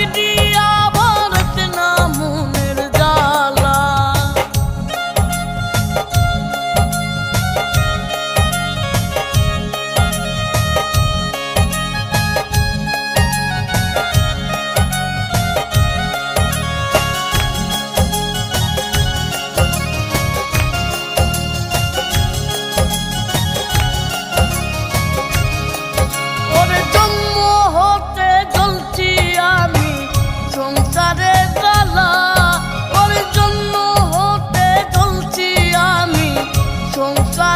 Chickadee.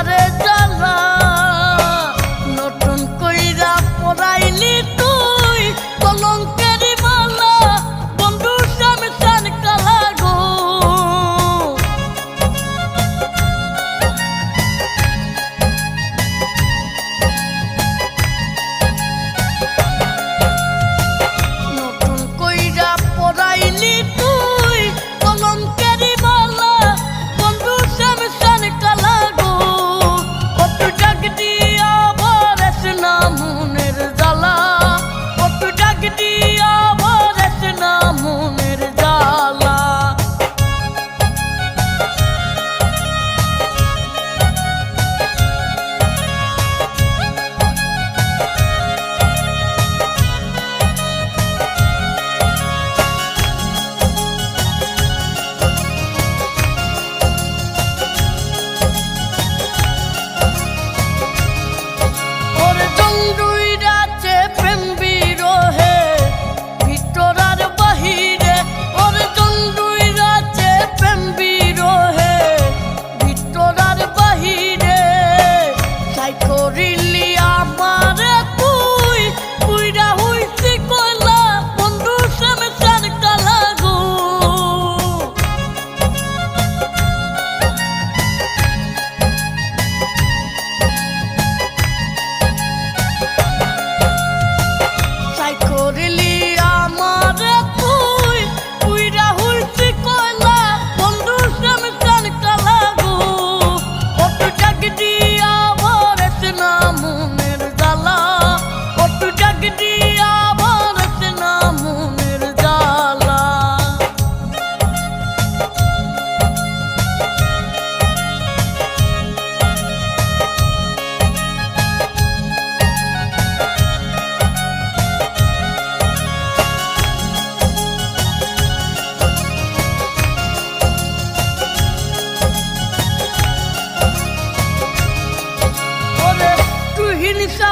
আরে জ্বালা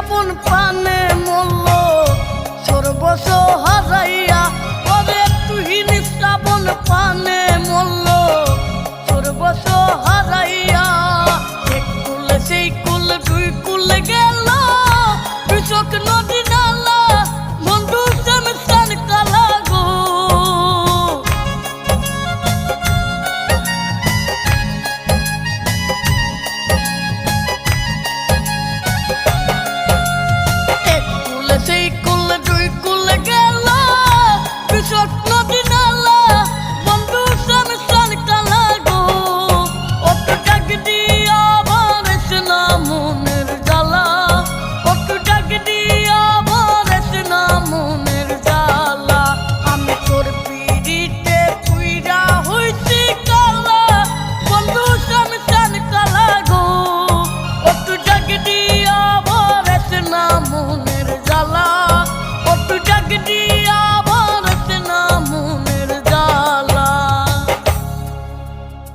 আপন পানে মল্ল সর্বস্ব হারাইয়া কবে তুই নিষ্ঠাপন পানে মল্ল সর্বস্ব হারাইয়া, এক কুল সেই কুল, দুই কুলে গে eat